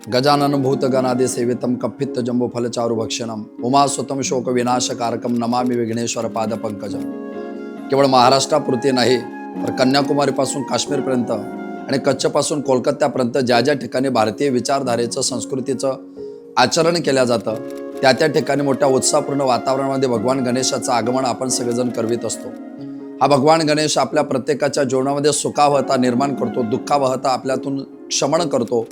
Gajanan भूतगणादि सेवितम कप्पित jumbo फलचारु भक्षणम उमासुतम शोक विनाशकारकम नमामि विघ्नेश्वर पाद पंकजम केवळ महाराष्ट्रापुरती नाही तर कन्याकुमारीपासून काश्मीरपर्यंत आणि कच्छपासून कोलकात्यापर्यंत ज्या ज्या ठिकाणी भारतीय विचारधारेचं संस्कृतीचं आचरण केलं जातं त्या त्या ठिकाणी मोठ्या उत्साहपूर्ण वातावरणामध्ये भगवान गणेशाचं आगमन आपण सगळेजण करवीत असतो. हा भगवान गणेश आपल्या प्रत्येकाच्या जीवनामध्ये सुखावहता निर्माण करतो दुःखावहता आपल्यातून क्षमण करतो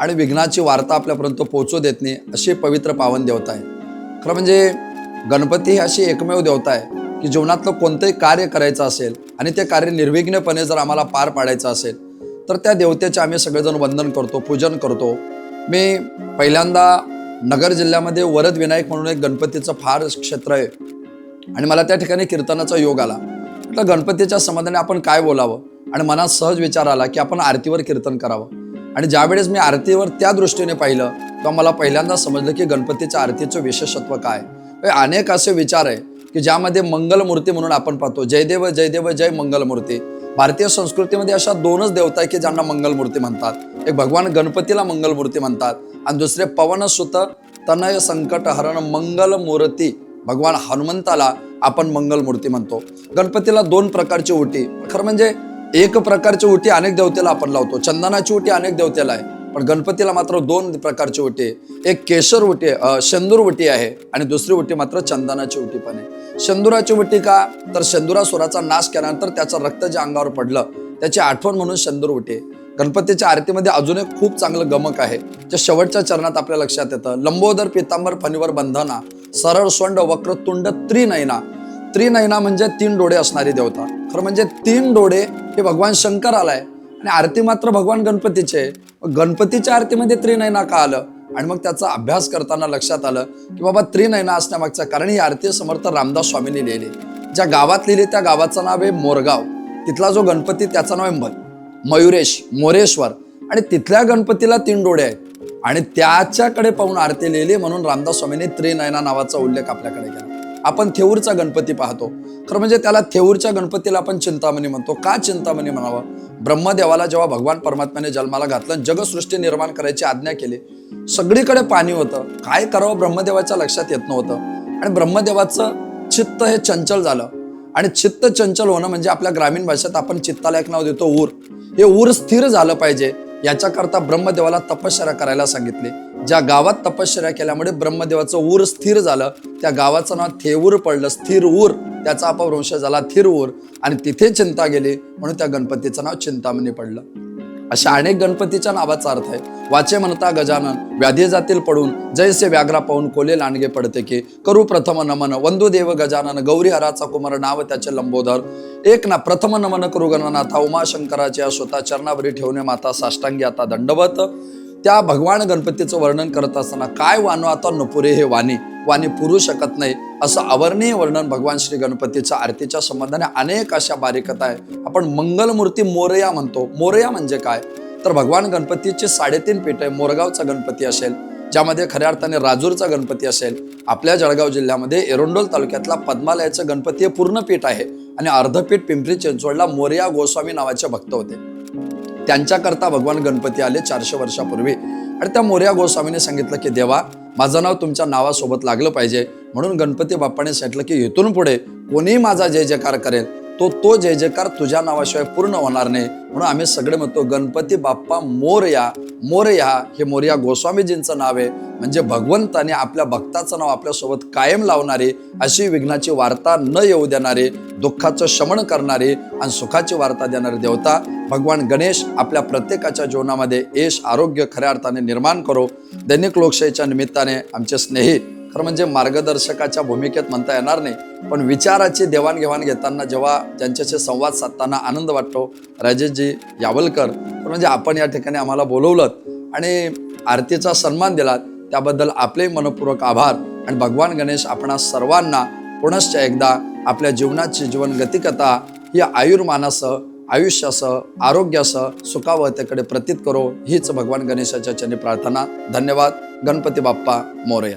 आणि विघ्नाची वार्ता आपल्यापर्यंत पोहोचू देत नाही अशी पवित्र पावन देवता आहे. खरं म्हणजे गणपती ही अशी एकमेव देवता आहे की जीवनातलं कोणतंही कार्य करायचं असेल आणि ते कार्य निर्विघ्नपणे जर आम्हाला पार पाडायचं असेल तर त्या देवतेचे आम्ही सगळेजण वंदन करतो पूजन करतो. मी पहिल्यांदा नगर जिल्ह्यामध्ये वरद विनायक म्हणून एक गणपतीचं फार क्षेत्र आहे आणि मला त्या ठिकाणी कीर्तनाचा योग आला. म्हटलं गणपतीच्या समाधाने आपण काय बोलावं? आणि मनात सहज विचार आला की आपण आरतीवर कीर्तन करावं. आणि ज्यावेळेस मी आरतीवर त्या दृष्टीने पाहिलं तेव्हा मला पहिल्यांदा समजलं की गणपतीच्या आरतीचं विशेषत्व काय. हे अनेक असे विचार आहे की ज्यामध्ये मंगलमूर्ती म्हणून आपण पाहतो. जयदेव जयदेव जय मंगलमूर्ती. भारतीय संस्कृतीमध्ये अशा दोनच देवता आहे की ज्यांना मंगलमूर्ती म्हणतात. एक भगवान गणपतीला मंगलमूर्ती म्हणतात आणि दुसरे पवनसुत तनय संकट हरण मंगलमूर्ती. भगवान हनुमंताला आपण मंगलमूर्ती म्हणतो. गणपतीला दोन प्रकारची उटी. खरं म्हणजे एक प्रकारची उटी अनेक देवतेला आपण लावतो. चंदनाची उटी अनेक देवतेला आहे. पण गणपतीला मात्र दोन प्रकारची उटी एक केशर उटी शेंदूर उटी आहे आणि दुसरी उटी मात्र चंदनाची उटी पण आहे. शेंदुराची उटी का? तर शेंदुरासुराचा नाश केल्यानंतर त्याचं रक्त जे अंगावर पडलं त्याची आठवण म्हणून शेंदूर उटी गणपतीच्या आरतीमध्ये अजून एक खूप चांगलं गमक आहे जे शेवटच्या चरणात आपल्या लक्षात येतं. लंबोदर पितांबर फणीवर बंधना सरळ सोंड वक्रतुंड त्रिनयना त्रिनयना म्हणजे तीन डोळे असणारी देवता. खरं म्हणजे तीन डोळे हे भगवान शंकर आलाय. आणि आरती मात्र भगवान गणपतीचे. गणपतीच्या आरतीमध्ये त्रिनयना का आलं? आणि मग त्याचा अभ्यास करताना लक्षात आलं की बाबा त्रिनयना असण्यामागचं कारण ही आरती समर्थ रामदास स्वामींनी लिहिली. ज्या गावात लिहिली त्या गावाचं नाव आहे मोरगाव. तिथला जो गणपती त्याचं नाव आहे मयुरेश मोरेश्वर. आणि तिथल्या गणपतीला तीन डोळे आहेत. आणि त्याच्याकडे पाहून आरती लिहिली म्हणून रामदास स्वामींनी त्रिनयना नावाचा उल्लेख आपल्याकडे केला. आपण थेऊरचा गणपती पाहतो. खरं म्हणजे त्याला थेऊरच्या गणपतीला आपण चिंतामणी म्हणतो. का चिंतामणी म्हणावं? ब्रह्मदेवाला जेव्हा भगवान परमात्म्याने जन्माला घातलं जगसृष्टी निर्माण करायची आज्ञा केली सगळीकडे पाणी होतं. काय करावं ब्रह्मदेवाच्या लक्षात येत नव्हतं. आणि ब्रह्मदेवाचं चित्त हे चंचल झालं. आणि चित्त चंचल होणं म्हणजे आपल्या ग्रामीण भाषेत आपण चित्ताला एक नाव देतो ऊर. हे ऊर स्थिर झालं पाहिजे. याच्याकरता ब्रह्मदेवाला तपश्चर्या करायला सांगितली. ज्या गावात तपश्चर्या केल्यामुळे ब्रह्मदेवाचं ऊर स्थिर झालं. त्या गावाचं नाव थेऊर पडलं. स्थिर ऊर त्याचा अपभ्रंश झाला थिर ऊर. आणि तिथे चिंता गेली म्हणून त्या गणपतीचं नाव चिंतामणी पडलं. अशा अनेक गणपतीच्या नावाचा अर्थ आहे. वाचे म्हणता गजानन व्याधी जातील पडून. जैसे व्याघ्रा पाहून कोले लांडगे पडते की. करू प्रथम नमन. वंदू देव गजानन गौरी हराचा कुमार नाव त्याचे लंबोधर एक ना प्रथम नमन करू गणनाथा उमाशंकराच्या स्वतः चरणावरी ठेवणे माता साष्टांगी आता दंडवत. त्या भगवान गणपतीचं वर्णन करत असताना काय वानो आता नपुरे हे वाणी? वाणी पुरू शकत नाही. असं अवर्णीय वर्णन भगवान श्री गणपतीच्या आरतीच्या संबंधाने अनेक अशा बारीकता आहे आपण मंगलमूर्ती मोरया म्हणतो. मोरया म्हणजे काय? तर भगवान गणपतीचे साडेतीन पीठ आहे. मोरगावचा गणपती असेल ज्यामध्ये खऱ्या अर्थाने राजूरचा गणपती असेल आपल्या जळगाव जिल्ह्यामध्ये एरोंडोल तालुक्यातला पद्मालयाचं गणपती हे पूर्ण पीठ आहे. आणि अर्धपीठ पिंपरी चिंचवडला मोरया गोस्वामी नावाचे भक्त होते. त्यांच्याकरता भगवान गणपती आले चारशे वर्षापूर्वी. आणि त्या मोर्या गोस्वामीने सांगितलं की देवा माझं नाव तुमच्या नावासोबत लागलं पाहिजे. म्हणून गणपती बाप्पाने सांगितलं की इथून पुढे कोणीही माझा जय जयकार करेल तो तो जय जयकार तुझ्या नावाशिवाय पूर्ण होणार नाही. म्हणून आम्ही सगळे म्हणतो गणपती बाप्पा मोरया मोरया. हे मोरया गोस्वामीजींचं नाव आहे. म्हणजे भगवंताने आपल्या भक्ताचं नाव आपल्यासोबत कायम लावणारे अशी विघ्नाची वार्ता न येऊ देणारे दुःखाचं शमन करणारे आणि सुखाची वार्ता देणारे देवता भगवान गणेश आपल्या प्रत्येकाच्या जीवनामध्ये यश आरोग्य खऱ्या अर्थाने निर्माण करो. दैनिक लोकशाहीच्या निमित्ताने आमचे स्नेही खरं म्हणजे मार्गदर्शकाच्या भूमिकेत म्हणता येणार नाही पण विचाराची देवाणघेवाण घेताना जेव्हा ज्यांच्याशी संवाद साधताना आनंद वाटतो राजेशजी यावलकर तर म्हणजे आपण या ठिकाणी आम्हाला बोलवलं आणि आरतीचा सन्मान दिलात त्याबद्दल आपले मनपूर्वक आभार आणि भगवान गणेश आपणा सर्वांना पुनश्च एकदा आपल्या जीवनाची जीवन गतिकथा ही आयुर्मानासह आयुष्यासह आरोग्यासह सुखावतेकडे प्रतीत करो हीच भगवान गणेशाच्या चरणी प्रार्थना. धन्यवाद. गणपती बाप्पा मोरया.